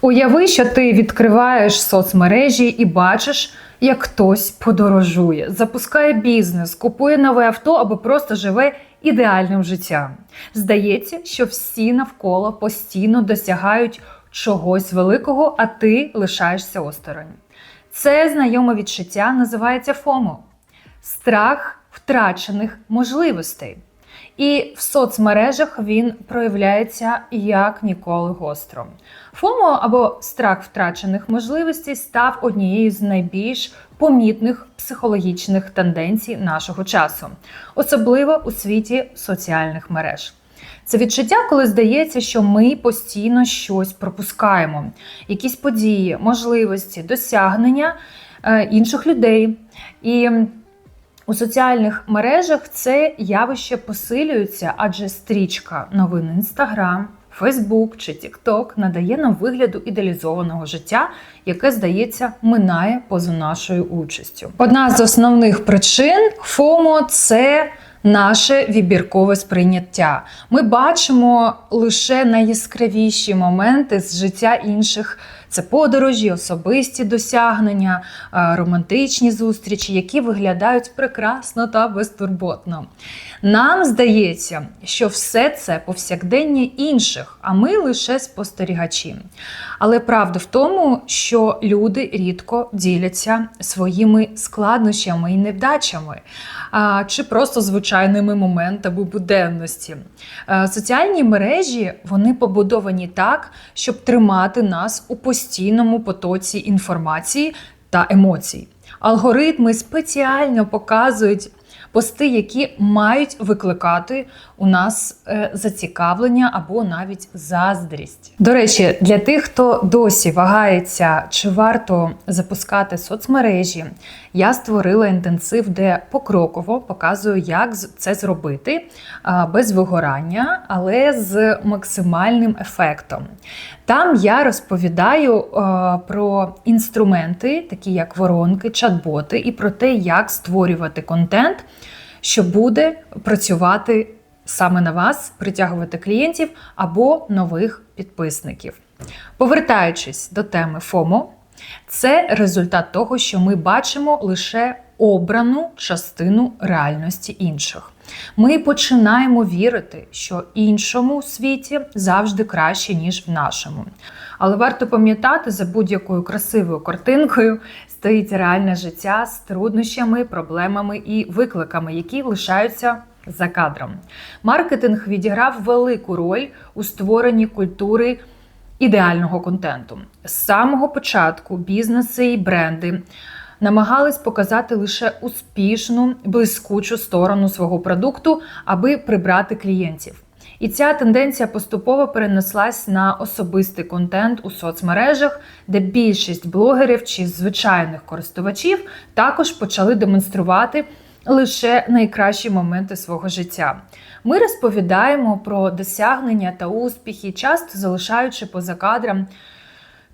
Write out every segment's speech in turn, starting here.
Уяви, що ти відкриваєш соцмережі і бачиш, як хтось подорожує, запускає бізнес, купує нове авто або просто живе ідеальним життям. Здається, що всі навколо постійно досягають чогось великого, а ти лишаєшся осторонь. Це знайоме відчуття називається ФОМО страх втрачених можливостей. І в соцмережах він проявляється як ніколи гостро. ФОМО або страх втрачених можливостей став однією з найбільш помітних психологічних тенденцій нашого часу, особливо у світі соціальних мереж. Це відчуття, коли здається, що ми постійно щось пропускаємо, якісь події, можливості, досягнення е, інших людей. І у соціальних мережах це явище посилюється, адже стрічка новин Instagram, Facebook чи TikTok надає нам вигляду ідеалізованого життя, яке, здається, минає поза нашою участю. Одна з основних причин ФОМО це наше вибіркове сприйняття. Ми бачимо лише найяскравіші моменти з життя інших. Це подорожі, особисті досягнення, е, романтичні зустрічі, які виглядають прекрасно та безтурботно. Нам здається, що все це повсякдення інших, а ми лише спостерігачі. Але правда в тому, що люди рідко діляться своїми складнощами і невдачами, чи просто звичайними моментами буденності. Е, Соціальні мережі вони побудовані так, щоб тримати нас у постійному потоці інформації та емоцій. Алгоритми спеціально показують пости, які мають викликати у нас е, зацікавлення або навіть заздрість. До речі, для тих, хто досі вагається, чи варто запускати соцмережі, я створила інтенсив, де покроково показую, як це зробити без вигорання, але з максимальним ефектом. Там я розповідаю про інструменти, такі як воронки, чат-боти, і про те, як створювати контент, що буде працювати саме на вас, притягувати клієнтів або нових підписників. Повертаючись до теми ФОМО, це результат того, що ми бачимо лише обрану частину реальності інших. Ми починаємо вірити, що іншому світі завжди краще, ніж в нашому. Але варто пам'ятати, за будь-якою красивою картинкою стоїть реальне життя з труднощами, проблемами і викликами, які лишаються за кадром. Маркетинг відіграв велику роль у створенні культури ідеального контенту. З самого початку бізнеси і бренди намагались показати лише успішну, блискучу сторону свого продукту, аби прибрати клієнтів. І ця тенденція поступово перенеслась на особистий контент у соцмережах, де більшість блогерів чи звичайних користувачів також почали демонструвати лише найкращі моменти свого життя. Ми розповідаємо про досягнення та успіхи, часто залишаючи поза кадром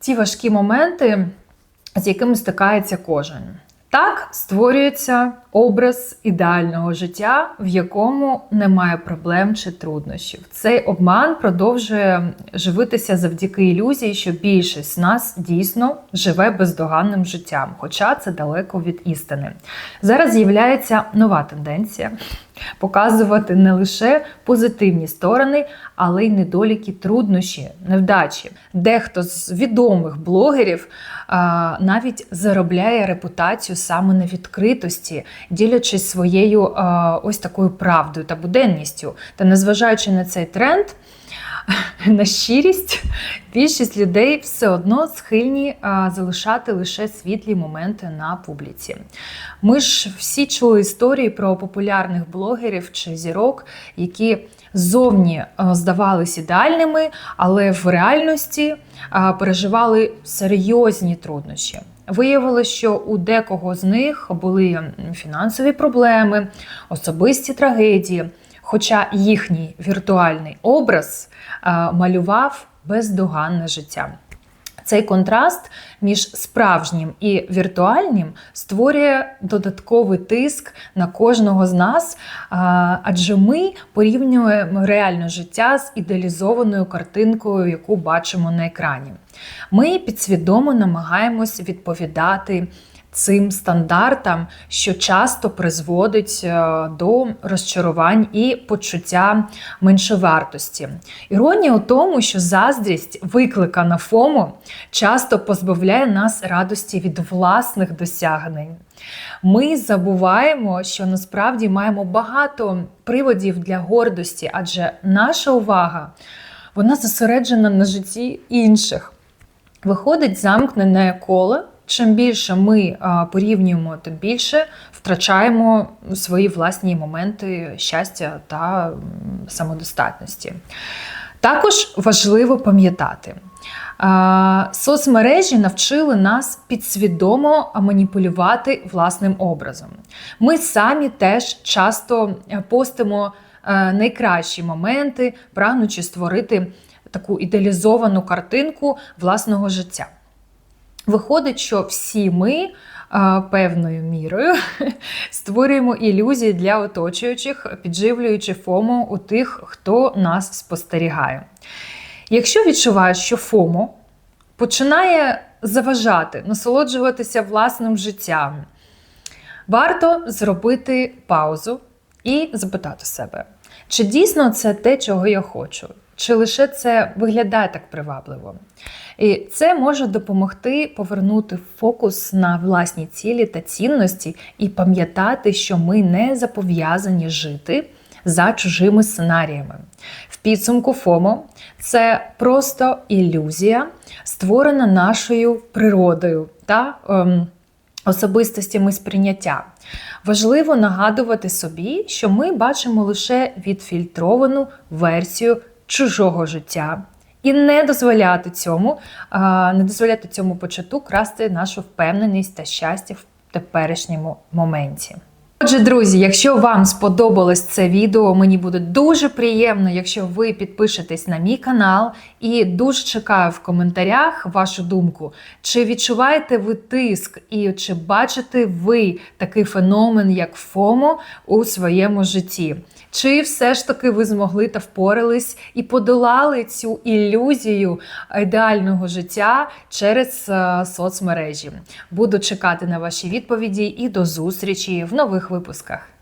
ті важкі моменти, з якими стикається кожен. Так створюється образ ідеального життя, в якому немає проблем чи труднощів. Цей обман продовжує живитися завдяки ілюзії, що більшість з нас дійсно живе бездоганним життям, хоча це далеко від істини. Зараз з'являється нова тенденція показувати не лише позитивні сторони, але й недоліки, труднощі, невдачі. Дехто з відомих блогерів а, навіть заробляє репутацію саме на відкритості, ділячись своєю а, ось такою правдою та буденністю. Та незважаючи на цей тренд. На щирість більшість людей все одно схильні а, залишати лише світлі моменти на публіці. Ми ж всі чули історії про популярних блогерів чи зірок, які зовні а, здавались ідеальними, але в реальності переживали серйозні труднощі. Виявилося, що у декого з них були фінансові проблеми, особисті трагедії. Хоча їхній віртуальний образ малював бездоганне життя. Цей контраст між справжнім і віртуальним створює додатковий тиск на кожного з нас, адже ми порівнюємо реальне життя з ідеалізованою картинкою, яку бачимо на екрані. Ми підсвідомо намагаємось відповідати. Цим стандартам, що часто призводить е, до розчарувань і почуття меншовартості. Іронія у тому, що заздрість, викликана ФОМО, часто позбавляє нас радості від власних досягнень. Ми забуваємо, що насправді маємо багато приводів для гордості, адже наша увага вона зосереджена на житті інших. Виходить замкнене коло. Чим більше ми порівнюємо, тим більше втрачаємо свої власні моменти щастя та самодостатності. Також важливо пам'ятати, соцмережі навчили нас підсвідомо маніпулювати власним образом. Ми самі теж часто е, постимо е, найкращі моменти, прагнучи створити таку ідеалізовану картинку власного життя. Виходить, що всі ми певною мірою створюємо ілюзії для оточуючих, підживлюючи ФОМО у тих, хто нас спостерігає. Якщо відчуваєш, що ФОМО починає заважати, насолоджуватися власним життям, варто зробити паузу і запитати себе, чи дійсно це те, чого я хочу, чи лише це виглядає так привабливо. І це може допомогти повернути фокус на власні цілі та цінності і пам'ятати, що ми не зобов'язані жити за чужими сценаріями. В підсумку ФОМО це просто ілюзія, створена нашою природою та ем, особистостями сприйняття. Важливо нагадувати собі, що ми бачимо лише відфільтровану версію чужого життя. І не дозволяти цьому, не дозволяти цьому почату красти нашу впевненість та щастя в теперішньому моменті. Отже, друзі, якщо вам сподобалось це відео, мені буде дуже приємно, якщо ви підпишетесь на мій канал і дуже чекаю в коментарях вашу думку, чи відчуваєте ви тиск і чи бачите ви такий феномен, як ФОМО у своєму житті? Чи все ж таки ви змогли та впорались і подолали цю ілюзію ідеального життя через е, соцмережі? Буду чекати на ваші відповіді і до зустрічі в нових випусках.